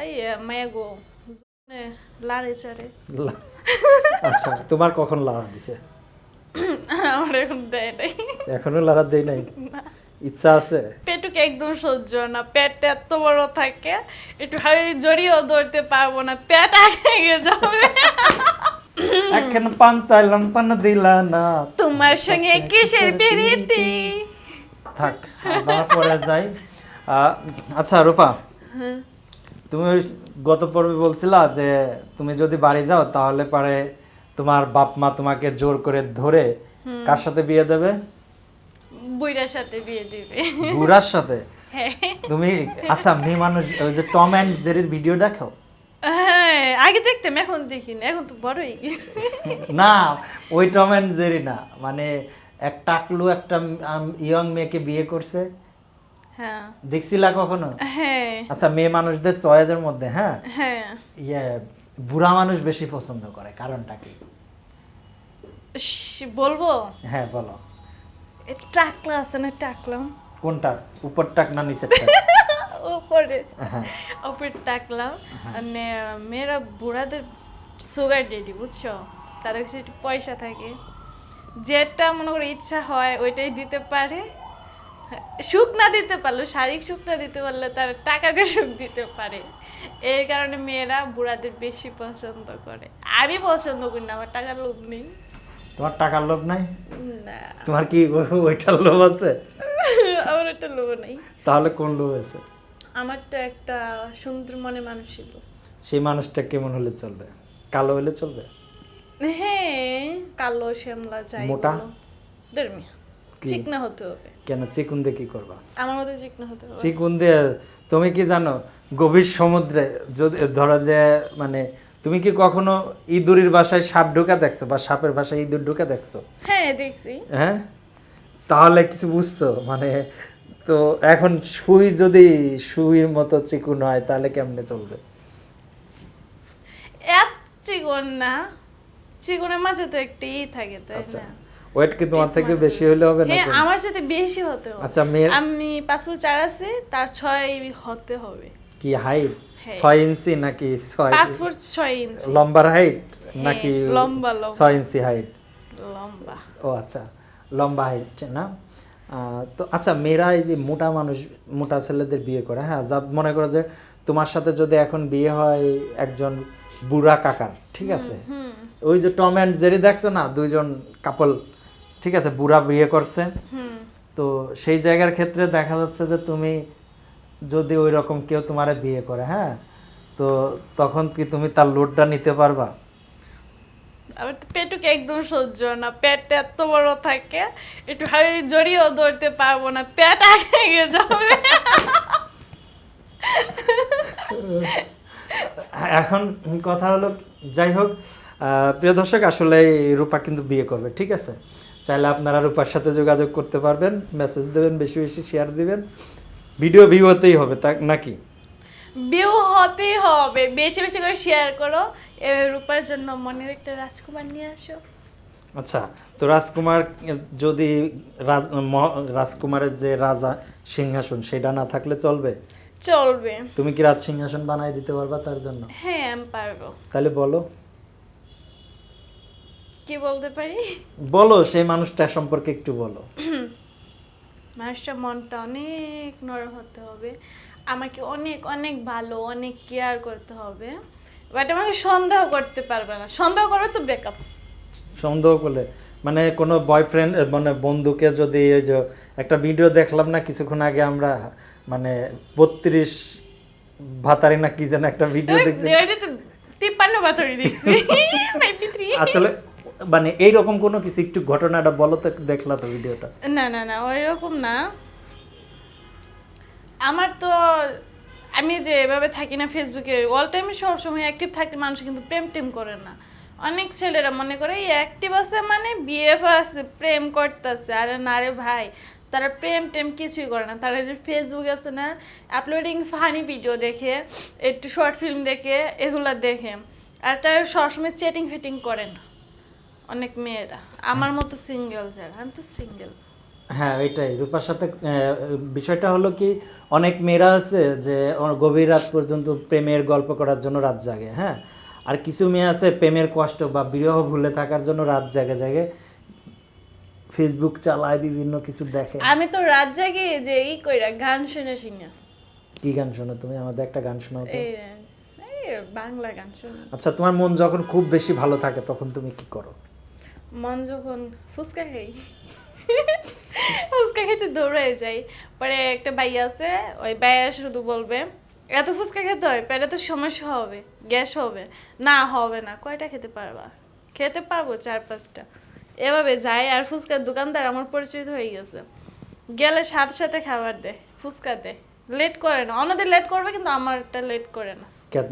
এই মায়া গো জনে লাড়ে চারে লা- আচ্ছা তোমার কখন লাড়া দিছে? আমার এখন দেয় নাই। এখনও লাড়া দেই নাই? ইচ্ছা আছে? পেটুকে একদম সহ্য না। পেটটা এত বড় থাকে একটু জড়িয়েও ধরতে পারব না। পেট আগে যাবে। এখন পান চাইলাম পান দিলা না। তোমার সঙ্গে কিসের বিরীতি থাক আমরা পরে যাই। আচ্ছা রূপা। তুমি গত পর্বে বলছিলা যে তুমি যদি বাড়ি যাও তাহলে পারে তোমার বাপ মা তোমাকে জোর করে ধরে কার সাথে বিয়ে দেবে? বুইরার সাথে বিয়ে দিবে। বুড়ার সাথে? হ্যাঁ। তুমি আচ্ছা মেয়ে মানুষ ওই যে টম অ্যান্ড জেরির ভিডিও দেখো? হ্যাঁ, আগে দেখতাম এখন দেখি না এখন তো বড় হয়ে না ওই টম অ্যান্ড জেরি না মানে এক টাকলু একটা ইয়ং মেয়েকে বিয়ে করছে। হ্যাঁ। দেখছিলা কখনো? হ্যাঁ। আচ্ছা মেয়ে মানুষদের চয়েসের মধ্যে হ্যাঁ? হ্যাঁ। ইয়ে বুড়া মানুষ বেশি পছন্দ করে কারণটা কি? বলব? হ্যাঁ বলো। টাকলা আছে না টাকলাম কোনটা? উপর টাক না নিচের টাক উপরে। হ্যাঁ। উপরে টাকলাম মানে মেয়েরা বুড়াদের সুগার ডেডি বুঝছ? তাদের কাছে একটু পয়সা থাকে। যেটা মনে করে ইচ্ছা হয় ওইটাই দিতে পারে। সুখ না দিতে পারল শারীরিক সুখ না দিতে পারলে তার টাকা দিয়ে সুখ দিতে পারে। এর কারণে মেয়েরা বুড়াদের বেশি পছন্দ করে। আমি পছন্দ করি না আমার টাকার লোভ নেই। তোমার টাকার লোভ নাই? না। তোমার কি ওইটার লোভ আছে? আমার একটা লোভ নেই। তাহলে কোন লোভ আছে? আমার তো একটা সুন্দর মনে মানুষ ছিল সেই মানুষটা কেমন হলে চলবে? কালো হলে চলবে? হ্যাঁ কালো শ্যামলা যাই মোটা? ধর্মী কি? চিকনা হতে হবে। কেন? চিকুন দিয়ে কি করবা? আমার মতো চিকনা হতে হবে। চিকুন দিয়ে তুমি কি জানো গভীর সমুদ্রে যদি ধরো যে মানে তুমি কি কখনো ইঁদুরির বাসায় সাপ ঢোকা দেখছ বা সাপের বাসায় ইঁদুর ঢোকা দেখছ? হ্যাঁ দেখছি। হ্যাঁ? তাহলে কিছু বুঝছ? মানে তো এখন সুই যদি সুইর মতো চিকুন হয় তাহলে কেমনে চলবে? এক চিকন না। চিকুনের মাঝে তো একটা ই থাকে তাই আচ্ছা। না? ওয়েট কি তোমার থেকে বেশি হলে হবে না হ্যাঁ আমার সাথে বেশি হতে হবে। আচ্ছা মেয়ের আমি পাসপোর্ট চার আছে তার ছয় হতে হবে। কি হাইট হ্যাঁ। ছয় ইঞ্চি নাকি ছয় পাসপোর্ট ছয় ইঞ্চি। লম্বার হাইট হ্যাঁ, নাকি লম্বা, লম্বা। ছয় ইঞ্চি হাইট লম্বা। ও আচ্ছা লম্বা হাইট না? তো আচ্ছা মেয়েরা এই যে মোটা মানুষ মোটা ছেলেদের বিয়ে করে হ্যাঁ? যা মনে করো যে তোমার সাথে যদি এখন বিয়ে হয় একজন বুড়া কাকার ঠিক আছে? ওই যে টম অ্যান্ড জেরি দেখছ না? দুইজন কাপল ঠিক আছে বুড়া বিয়ে করছে। তো সেই জায়গার ক্ষেত্রে দেখা যাচ্ছে যে তুমি যদি ওই রকম কেউ তোমারে বিয়ে করে হ্যাঁ? তো তখন কি তুমি তার লোডটা নিতে পারবা? আমার তো পেটুকে একদম সহ্য না। পেটটা এত বড় থাকে একটু হাড়ি জড়িয়েও ধরতে পারব না। পেট আগে যাবে। এখন কথা হলো যাই হোক আহ, প্রিয় দর্শক আসলে রূপা কিন্তু বিয়ে করবে ঠিক আছে? চাইলে আপনারা রূপার সাথে যোগাযোগ করতে পারবেন মেসেজ দেবেন বেশি বেশি শেয়ার দিবেন। ভিডিও ভিউ হতেই হবে তা নাকি? বিউ হতেই হবে বেশি বেশি করে শেয়ার করো। রূপার জন্য মনের একটা রাজকুমার নিয়ে আসো। আচ্ছা তো রাজকুমার যদি রাজকুমারের যে রাজা সিংহাসন সেটা না থাকলে চলবে? চলবে। তুমি কি রাজ সিংহাসন বানাই দিতে পারবা তার জন্য? হ্যাঁ আমি পারব। তাহলে বলো। কি বলতে পারি? বলো সেই মানুষটা সম্পর্কে একটু বলো। মানুষটার মনটা অনেক নরম হতে হবে। আমাকে অনেক অনেক ভালো অনেক কেয়ার করতে হবে। বাট আমাকে সন্দেহ করতে পারবে না। সন্দেহ করবে তো ব্রেকআপ সন্দেহ করলে মানে কোনো বয়ফ্রেন্ড মানে বন্ধুকে যদি এই যে একটা ভিডিও দেখলাম না কিছুক্ষণ আগে আমরা মানে বত্রিশ ভাতারি না কি যেন একটা ভিডিও দেখছি। তিপ্পান্ন বাতরি দেখছি। আসলে মানে এইরকম কোনো কিছু একটু ঘটনাটা বলো তো, দেখলা তো ভিডিওটা। না না না, ওইরকম না। আমার তো, আমি যে এভাবে থাকি না ফেসবুকে অল টাইমে সবসময় অ্যাক্টিভ থাকতে মানুষ কিন্তু প্রেম টেম করে না। অনেক ছেলেরা মনে করে, এই অ্যাক্টিভ আছে মানে বিএফ আছে, প্রেম করতেছে। আরে না রে ভাই, তারা প্রেম টেম কিছুই করে না। তারা যে ফেসবুক আছে না আপলোডিং ফানি ভিডিও দেখে, একটু শর্ট ফিল্ম দেখে, এগুলো দেখে। আর তারা সবসময় চেটিং ফিটিং করে না। অনেক মেয়েরা। আমার মতো সিঙ্গেল যারা আমি তো সিঙ্গেল হ্যাঁ ওইটাই। রূপার সাথে বিষয়টা হলো কি অনেক মেয়েরা আছে যে গভীর রাত পর্যন্ত প্রেমের গল্প করার জন্য রাত জাগে হ্যাঁ? আর কিছু মেয়ে আছে প্রেমের কষ্ট বা বিরহ ভুলে থাকার জন্য রাত জাগে জাগে। ফেসবুক চালায় বিভিন্ন কিছু দেখে। আমি তো রাত জাগি যে ই কইরা গান শুনে শুনে কি গান শোনো তুমি? আমাদের একটা গান শোনাও তো। বাংলা গান শুনে। আচ্ছা তোমার মন যখন খুব বেশি ভালো থাকে তখন তুমি কি করো? মন যখন ফুচকা খাই, ফুচকা খেতে দৌড়াই যাই। পরে একটা ভাই আছে, ওই ভাইয়া শুধু বলবে, এত ফুচকা খেতে হয় পেটে তো সমস্যা হবে, গ্যাস হবে। না হবে না, কয়টা খেতে পারবা? খেতে পারব চার পাঁচটা। এভাবে যাই আর ফুচকার দোকানদার আমার পরিচিত হয়ে গেছে। গেলে সাথে সাথে খাবার দেয়, ফুচকা দেয়। লেট করে না অন্যদের লেট করবে, কিন্তু আমারটা লেট করে না।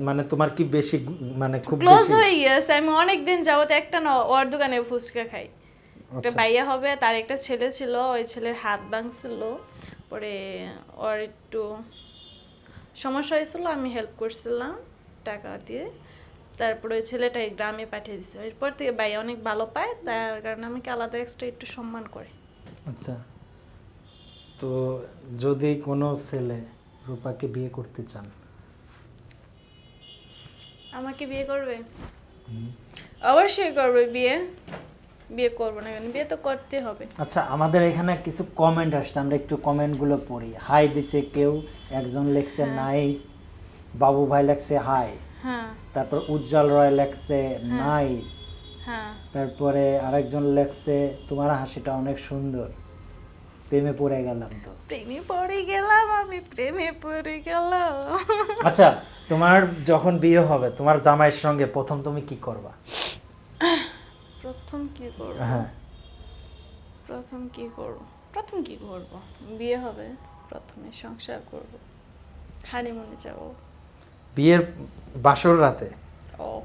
মানে তোমার কি বেশি মানে খুব ক্লোজ হয়ে গেছে আমি অনেক দিন যাবত একটা না ওর দোকানে ফুচকা খাই। একটা আচ্ছা। ভাইয়া হবে তার একটা ছেলে ছিল ওই ছেলের হাত ভাঙছিল। পরে ওর একটু সমস্যা হয়েছিল আমি হেল্প করছিলাম টাকা দিয়ে। তারপরে ওই ছেলেটা গ্রামে পাঠিয়ে দিছে। এরপর থেকে ভাইয়া অনেক ভালো পায় তার কারণে আমাকে আলাদা এক্সট্রা একটু সম্মান করে। আচ্ছা। তো যদি কোনো ছেলে রূপাকে বিয়ে করতে চান আমাকে বিয়ে করবে? অবশ্যই করবে বিয়ে বিয়ে করব না কেন? বিয়ে তো করতে হবে। আচ্ছা আমাদের এখানে কিছু কমেন্ট আসছে আমরা একটু কমেন্টগুলো পড়ি। হাই দিছে কেউ একজন লেখছে নাইস বাবু ভাই লেখছে হাই হ্যাঁ। তারপর উজ্জ্বল রয় লেখছে নাইস হ্যাঁ। তারপরে আরেকজন লেখছে তোমার হাসিটা অনেক সুন্দর। প্রেমে পড়ে গেলাম তো। প্রেমে পড়ে গেলাম আমি প্রেমে পড়ে গেলাম। আচ্ছা তোমার যখন বিয়ে হবে তোমার জামাইয়ের সঙ্গে প্রথম তুমি কি করবা? প্রথম কি করব? হ্যাঁ। প্রথম কি করব? প্রথম কি করব? বিয়ে হবে প্রথমে সংসার করব। হানিমুনে যাব। বিয়ের বাসর রাতে? ও।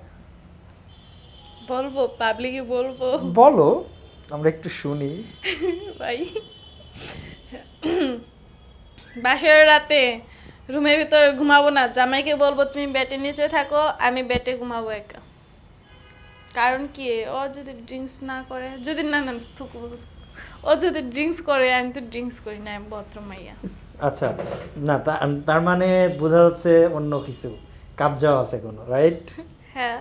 বলব পাবলিকে বলব। বলো আমরা একটু শুনি। ভাই। বাসের রাতে রুমের ভিতরে ঘুমাবো না। জামাইকে বলব তুমি বেডের নিচে থাকো আমি বেডে ঘুমাবো একা। কারণ কি ও যদি ড্রিঙ্কস না করে যদি না না থুকু ও যদি ড্রিঙ্কস করে আমি তো ড্রিঙ্কস করি না আমি ভদ্র মাইয়া। আচ্ছা না তার মানে বোঝা যাচ্ছে অন্য কিছু। কাবজাও আছে কোনো রাইট হ্যাঁ।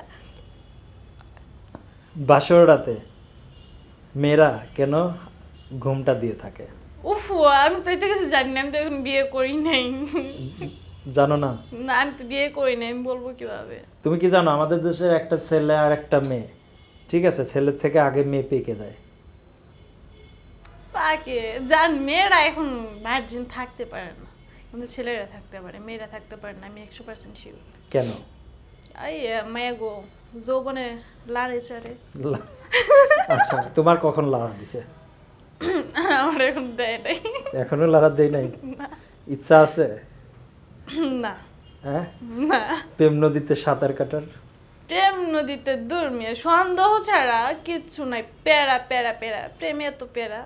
বাসর রাতে মেয়েরা কেন ঘুমটা দিয়ে থাকে? উফ আমি তো এটা কিছু জানি না আমি তো এখন বিয়ে করি নাই। জানো না? না আমি তো বিয়ে করি নাই আমি বলব কীভাবে? তুমি কি জানো আমাদের দেশের একটা ছেলে আর একটা মেয়ে ঠিক আছে? ছেলের থেকে আগে মেয়ে পেকে যায়। পাকে যান মেয়েরা এখন ভার্জিন থাকতে পারে না। কিন্তু ছেলেরা থাকতে পারে মেয়েরা থাকতে পারে না আমি একশো পার্সেন্ট শিওর কেন? এই মায়া গো যৌবনে লাড়ে চারে আচ্ছা তোমার কখন লাড়া দিছে? আমার এখন দেয় নাই। এখনও লাড়া দেয় নাই? না। ইচ্ছা আছে? না। হ্যাঁ? না। প্রেম নদীতে সাঁতার কাটার? প্রেম নদীতে দূর মেয়ে সন্দেহ ছাড়া কিচ্ছু নাই। প্যারা প্যারা প্যারা। প্রেমে এত প্যারা।